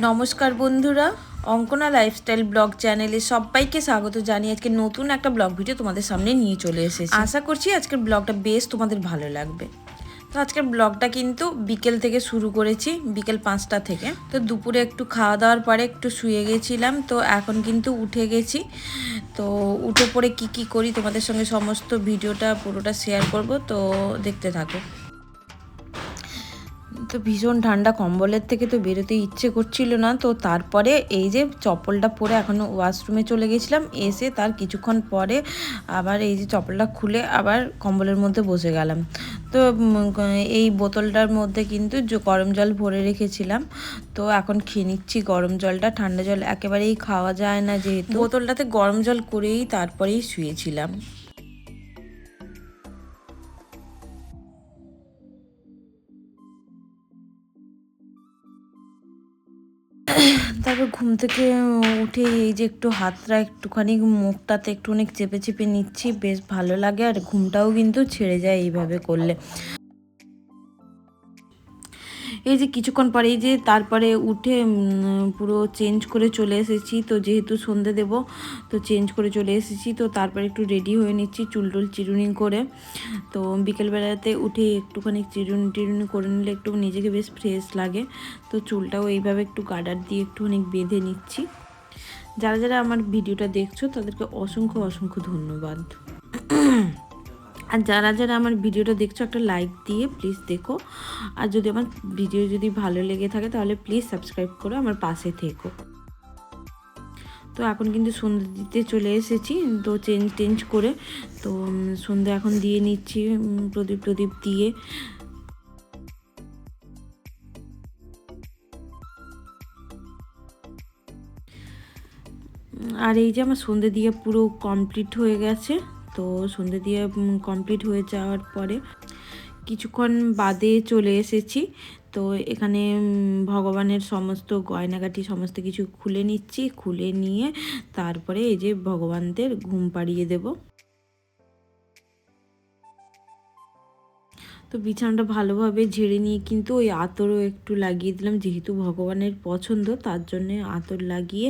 নমস্কার বন্ধুরা, Ankana lifestyle blog চ্যানেলে সবাইকে স্বাগত জানিয়ে আজকে নতুন একটা ব্লগ ভিডিও তোমাদের সামনে নিয়ে চলে এসেছি। আশা করছি আজকের ব্লগটা বেশ তোমাদের ভালো লাগবে। তো আজকের ব্লগটা কিন্তু বিকেল থেকে শুরু করেছি, বিকেল পাঁচটা থেকে। তো দুপুরে একটু খাওয়া দাওয়ার পরে একটু শুয়ে গেছিলাম, তো এখন কিন্তু উঠে গেছি। তো উঠে পড়ে কি কি করি তোমাদের সঙ্গে সমস্ত ভিডিওটা পুরোটা শেয়ার করব, তো দেখতে থাকো। তো ভীষণ ঠান্ডা, কম্বলের থেকে তো বেরোতে ইচ্ছে করছিল না। তো তারপরে এই যে চপ্পলটা পরে এখন ওয়াশরুমে চলে গেছিলাম, এসে তার কিছুক্ষণ পরে আবার এই যে চপ্পলটা খুলে আবার কম্বলের মধ্যে বসে গেলাম। তো এই বোতলটার মধ্যে কিন্তু গরম জল ভরে রেখেছিলাম, তো এখন খেয়ে নিচ্ছি গরম জলটা। ঠান্ডা জল একেবারেই খাওয়া যায় না যেহেতু। বোতলটাতে গরম জল করেই তারপরেই শুয়েছিলাম। তারপর ঘুম থেকে উঠে এই যে একটু হাতটা একটুখানি মুখটাতে একটু অনেক চেপে চেপে নিচ্ছি, বেশ ভালো লাগে। আর ঘুমটাও কিন্তু ছেড়ে যায় এইভাবে করলে। এই যে কিছুক্ষণ পরে, এই যে তারপরে উঠে পুরো চেঞ্জ করে চলে এসেছি। তো যেহেতু সন্ধে দেব, তো চেঞ্জ করে চলে এসেছি। তো তারপরে একটু রেডি হয়ে নিচ্ছি চুল টুল চিরুনি করে। তো বিকেলবেলাতে উঠে একটুখানি চিরুনি টিরুনি করে নিলে একটু নিজেকে বেশ ফ্রেশ লাগে। তো চুলটাও এইভাবে একটু গার্ডার দিয়ে একটুখানি বেঁধে নিচ্ছি। যারা যারা আমার ভিডিওটা দেখছ, তাদেরকে অসংখ্য অসংখ্য ধন্যবাদ। আর যারা যারা আমার ভিডিওটা দেখছ, একটা লাইক দিয়ে প্লিজ দেখো। আর যদি আমার ভিডিও যদি ভালো লেগে থাকে, তাহলে প্লিজ সাবস্ক্রাইব করে, আমার পাশে থেকো। তো এখন কিন্তু সন্ধ্যে দিতে চলে এসেছি, তো চেঞ্জ টেঞ্জ করে, তো সন্ধ্যে এখন দিয়ে নিচ্ছি প্রদীপ প্রদীপ দিয়ে। আর এই যে আমার সন্ধ্যে দিয়ে পুরো কমপ্লিট হয়ে গেছে। তো সন্ধে দিয়ে কমপ্লিট হয়ে যাওয়ার পরে কিছুক্ষণ বাদে চলে এসেছি। তো এখানে ভগবানের সমস্ত গয়নাগাটি সমস্ত কিছু খুলে নিচ্ছি। খুলে নিয়ে তারপরে এই যে ভগবানদের ঘুম পাড়িয়ে দেবো। তো বিছানাটা ভালোভাবে ঝেড়ে নিয়ে কিন্তু ওই আতরও একটু লাগিয়ে দিলাম। যেহেতু ভগবানের পছন্দ, তার জন্যে আতর লাগিয়ে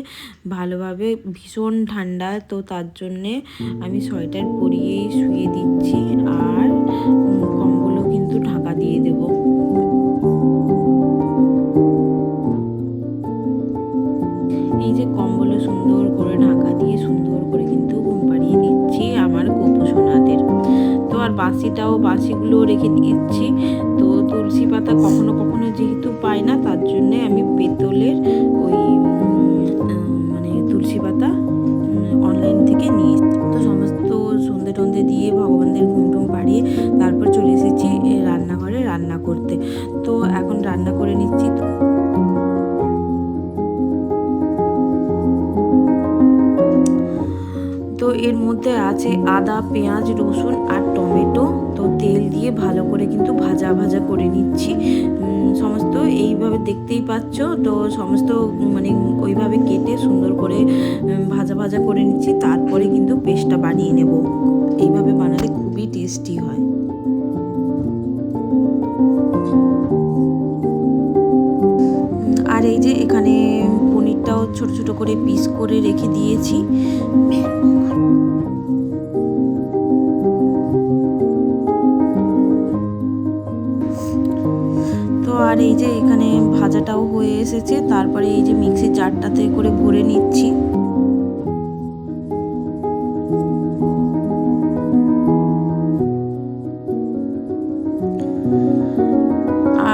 ভালোভাবে ভীষণ ঠান্ডা, তো তার জন্যে আমি সোয়েটার পরিয়েই শুয়ে দিচ্ছি আর কম্বলও কিন্তু ঢাকা দিয়ে দেবো। এই যে কম্বলও সুন্দর করে ঢাকা দিয়ে সুন্দর করে কিন্তু বাসিটাও বাসিগুলো রেখে দিচ্ছি তো তুলসী পাতা কখনো কখনো যেহেতু পাই না, তার জন্যে আমি পেতলের ওই তো এর মধ্যে আছে আদা, পেঁয়াজ, রসুন আর টমেটো। তো তেল দিয়ে ভালো করে কিন্তু ভাজা ভাজা করে নিচ্ছি। সমস্ত এইভাবে দেখতেই পাচ্ছ। তো সমস্ত মানে ওইভাবে কেটে সুন্দর করে ভাজা ভাজা করে নিচ্ছি। তারপরে কিন্তু পেস্টটা বানিয়ে নেব। এইভাবে বানালে খুবই টেস্টি হয়। আর এই যে এখানে পনিরটাও ছোট ছোট করে পিস করে রেখে দিয়েছি। আর এই যে এখানে ভাজাটাও হয়ে এসেছে, তারপরে এই যে মিক্সির জারটাতে করে ভরে নিচ্ছি।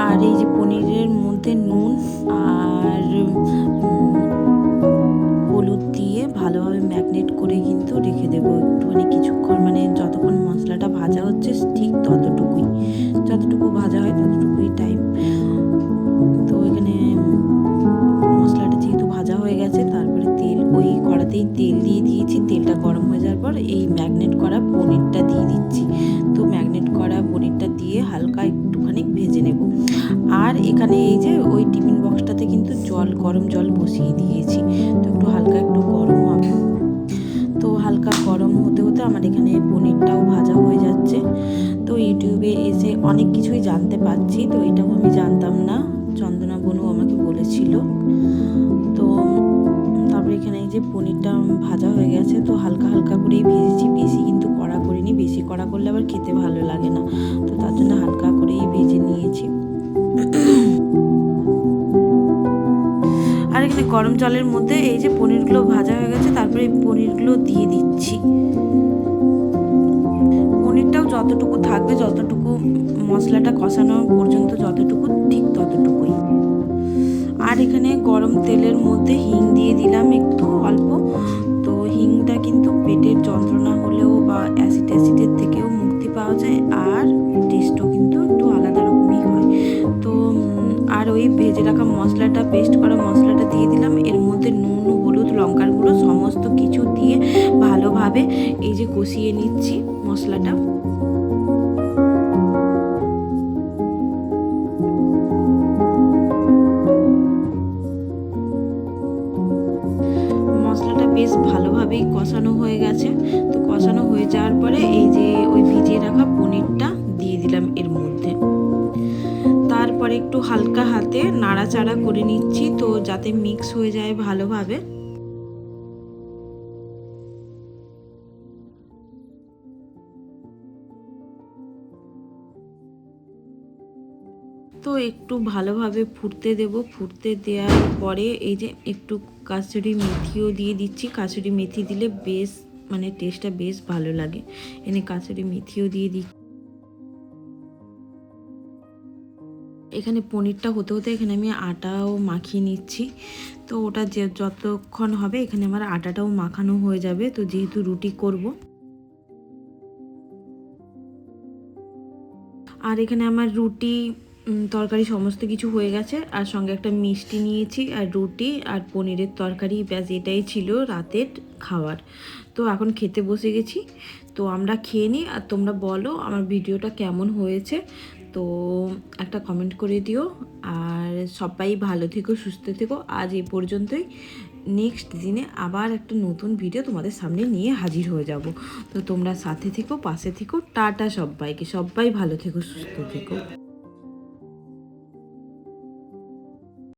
আর এই যে পনিরের মধ্যে নুন আর হলুদ দিয়ে ভালোভাবে ম্যাগনেট করে কিন্তু রেখে দেবো। এই ম্যাগনেট করা পনিরটা দিয়ে দিচ্ছি। তো ম্যাগনেট করা পনিরটা দিয়ে হালকা একটুখানি ভেজে নেব। আর এখানে এই যে ওই টিফিন বক্সটাতে কিন্তু জল, গরম জল বসিয়ে দিয়েছি। তো একটু হালকা একটু গরম হবে। তো হালকা গরম হতে হতে আমার এখানে পনিরটাও ভাজা হয়ে যাচ্ছে। তো ইউটিউবে এসে অনেক কিছুই জানতে পারছি। তো এটাও আমি জানতাম না। চন্দনা বনু আমাকে বলেছিল। যে পনিরটা ভাজা হয়ে গেছে, তো হালকা হালকা করেই ভেজেছি। বেশি কিন্তু কড়া করিনি, বেশি কড়া করলে আবার খেতে ভালো লাগে না। তো তার জন্য হালকা করেই ভেজে নিয়েছি। আর এখানে গরম জলের মধ্যে এই যে পনিরগুলো ভাজা হয়ে গেছে, তারপরে এই পনিরগুলো দিয়ে দিচ্ছি। পনিরটাও যতটুকু থাকবে, যতটুকু মশলাটা কষানো পর্যন্ত, যতটুকু, ঠিক ততটুকুই। আর এখানে গরম তেলের মধ্যে হিং দিয়ে দিলাম একটু অল্প। তো হিংটা কিন্তু পেটের যন্ত্রণা হলেও বা অ্যাসিড অ্যাসিডের থেকেও মুক্তি পাওয়া যায় আর টেস্টও কিন্তু একটু আলাদা রকমই হয়। তো আর ওই ভেজে রাখা মশলাটা পেস্ট করা মশলাটা দিয়ে দিলাম। এর মধ্যে নুন, হলুদ, লঙ্কার গুঁড়ো সমস্ত কিছু দিয়ে ভালোভাবে এই যে কষিয়ে নিচ্ছি মশলাটা। কষানো হয়ে গেছে। তো কষানো হয়ে যাওয়ার পরে এই যে ওই ভিজিয়ে রাখা পনিরটা দিয়ে দিলাম এর মধ্যে। তারপরে একটু হালকা হাতে নাড়াচাড়া করে নিচ্ছি তো যাতে মিক্স হয়ে যায় ভালোভাবে। তো একটু ভালোভাবে ফুটতে দেব। ফুটতে দেওয়ার পরে এই যে একটু কাসুরি মেথিও দিয়ে দিচ্ছি। কাসুরি মেথি দিলে বেশ মানে টেস্টটা বেশ ভালো লাগে। এনে কাসুরি মেথিও দিয়ে দিচ্ছি। এখানে পনিরটা হতে হতে এখানে আমি আটাও মাখিয়ে নিচ্ছি। তো ওটা যে যতক্ষণ হবে এখানে আমার আটাটাও মাখানো হয়ে যাবে। তো যেহেতু রুটি করব। আর এখানে আমার রুটি তরকারি সমস্ত কিছু হয়ে গেছে, আর সঙ্গে একটা মিষ্টি নিয়েছি, আর রুটি, আর পনিরের তরকারি, ব্যাস এটাই ছিল রাতের খাবার। তো এখন খেতে বসে গেছি, তো আমরা খেয়ে নিই, আর তোমরা বলো আমার ভিডিওটা কেমন হয়েছে। তো একটা কমেন্ট করে দিও, আর সবাই ভালো থেকো, সুস্থ থেকো। আজ এই পর্যন্তই। নেক্সট দিনে আবার একটা নতুন ভিডিও তোমাদের সামনে নিয়ে হাজির হয়ে যাব। তো তোমরা সাথে থেকো, পাশে থেকো। টাটা সবাইকে। সবাই ভালো থেকো, সুস্থ থেকো।